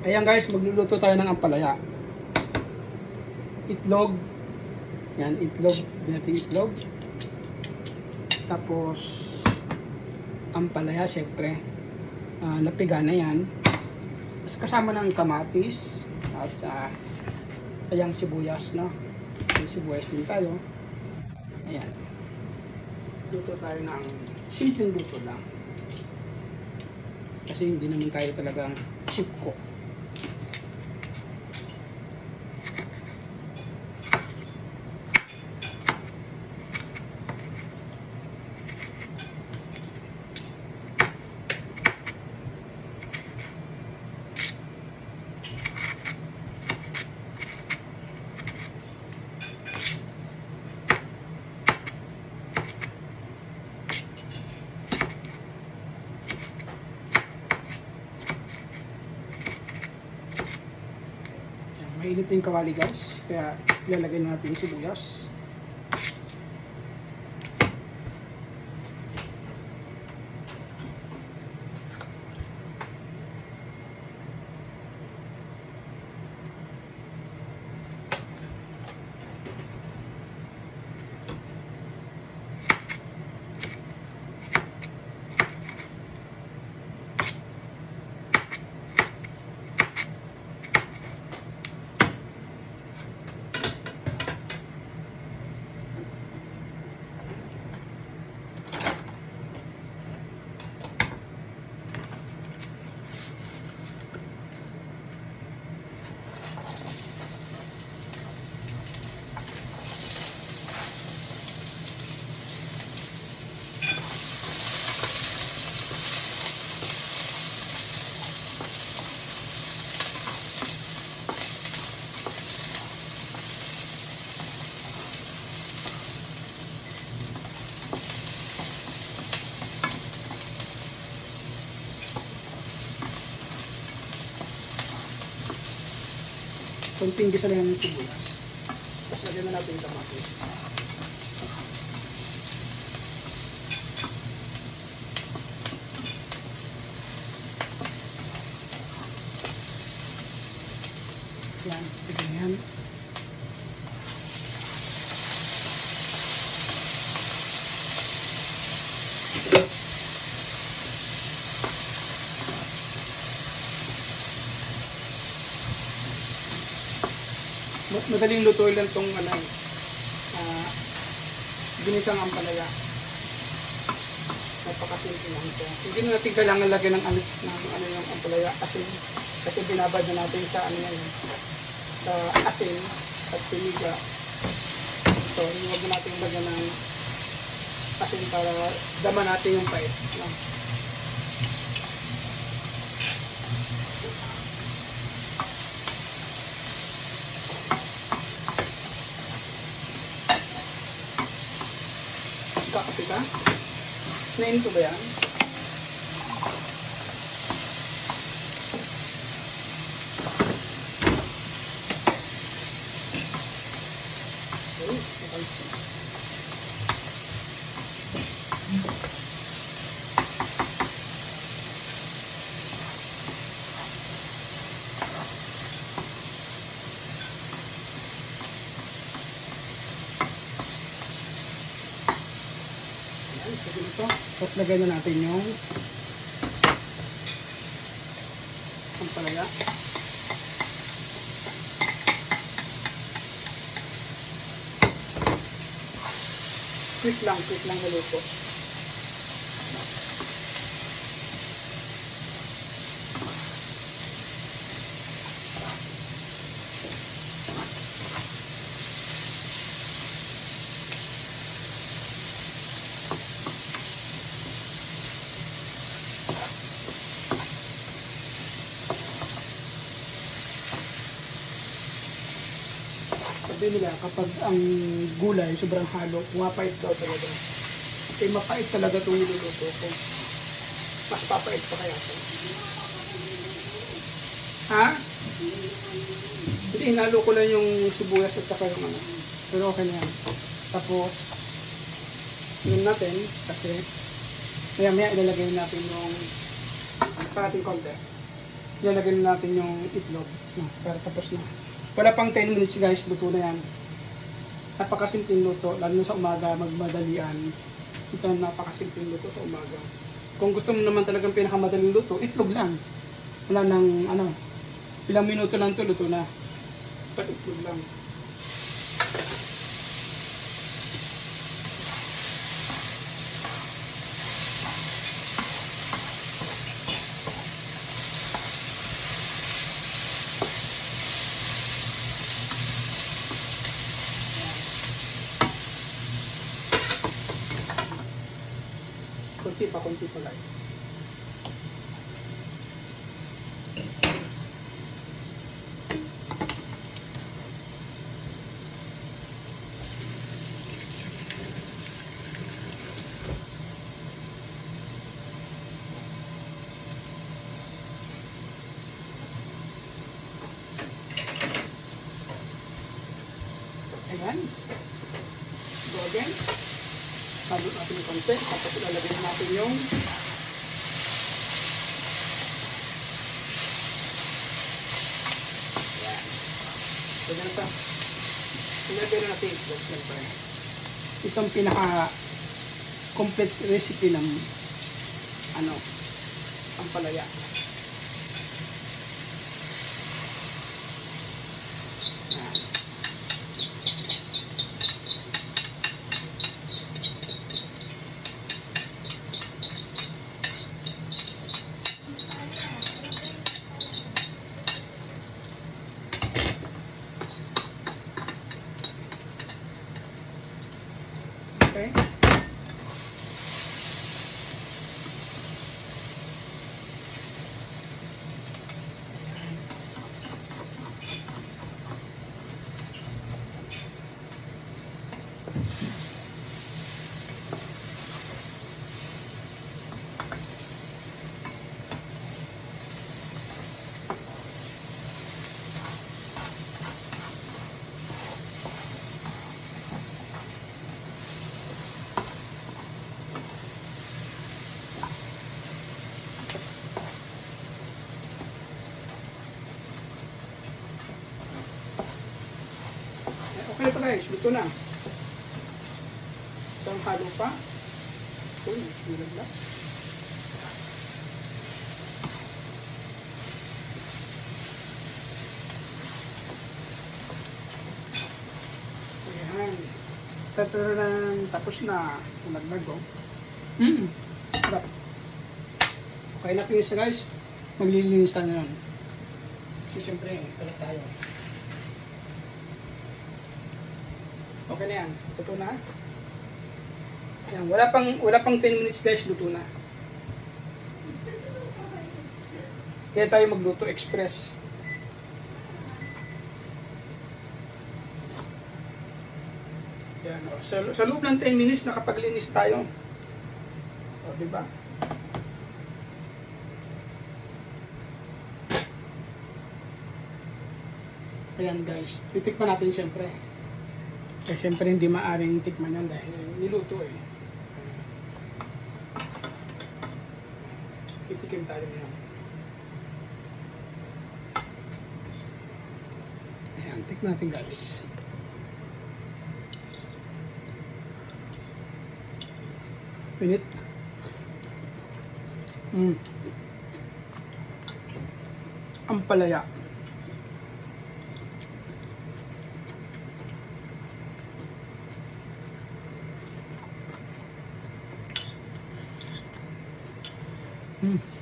Ayan guys, magluluto tayo ng ampalaya. Itlog. Yan, itlog. Binating itlog. Tapos, ampalaya, syempre. Ah, napiga na yan. Tapos kasama ng kamatis. At sa ayang sibuyas, no? Sibuyas din tayo. Ayan. Luto tayo ng simpleng luto lang. Kasi hindi naman tayo talagang chef cook. Ayan, mainit na yung kawali guys. Kaya ilalagay na natin sibuyas. Kunting gisa lang yung sibuyas. Tapos lagyan na natin yung kamatis. Yan, tignan yan. Madaling lutuin lang tong ano, uh, ginisang ampalaya. Napakasimple lang ito. Hindi na natin kailangan lagyan ng, ano, ng ano yung ampalaya asin. Kasi binabad na natin sa ano yan, sa asin at siniga. So, huwag na natin lagyan ng asin para dama natin yung pait. No? Kaktika. Nain ko ba yan? Tapos lagay na natin yung ampalaya. Quick lang, quick lang naluto. Sabi nila, kapag ang gulay sobrang halo, pumapait daw talaga. Eh, mapait talaga itong niluluto ko. Mas papait pa kaya ito. Ha? Hindi, hinalo ko lang yung sibuyas at saka yung ano. Pero okay na yan. Tapos, yun natin, kasi maya maya ilalagay natin yung parating konti. ilalagay na natin yung itlog. No, pero tapos na. Wala pang 10 minutes guys, luto na yan. Napakasimpleng luto, lalo na sa umaga, magmadalian. Ito napakasimpleng luto sa umaga. Kung gusto mo naman talagang pinakamadaling luto, itlog lang. Wala nang ano, ilang minuto lang to luto na. But itlog lang. Kunti pa, kunti pa guys. Ayan. Go Halo natin yung konti. Tapos ilalagay natin yung Ayan. So, ganito. Ilagay na natin ito. Siyempre. Itong pinaka complete recipe ng ano, ang palaya. Okay na to guys, luto na. Isang halo pa. Uy, bilag na. Ayan. Tataran, tapos na. Naglag oh. Mm. Sarap. Okay na po isa guys. Maglilinis na yun. Kasi siyempre, palit tayo. Okay na yan. Luto na. Yan. Wala pang, wala pang 10 minutes guys, luto na. Kaya tayo magluto express. Yan. O. Sa, sa loob ng 10 minutes, nakapaglinis tayo. O, di ba? Ayan guys, titikman natin siyempre. Eh, siyempre hindi maaring tikman yan dahil niluto eh. Titikim tayo yan. Ayan, tikman natin guys. Pinit. Mm. Ang palaya. Mm.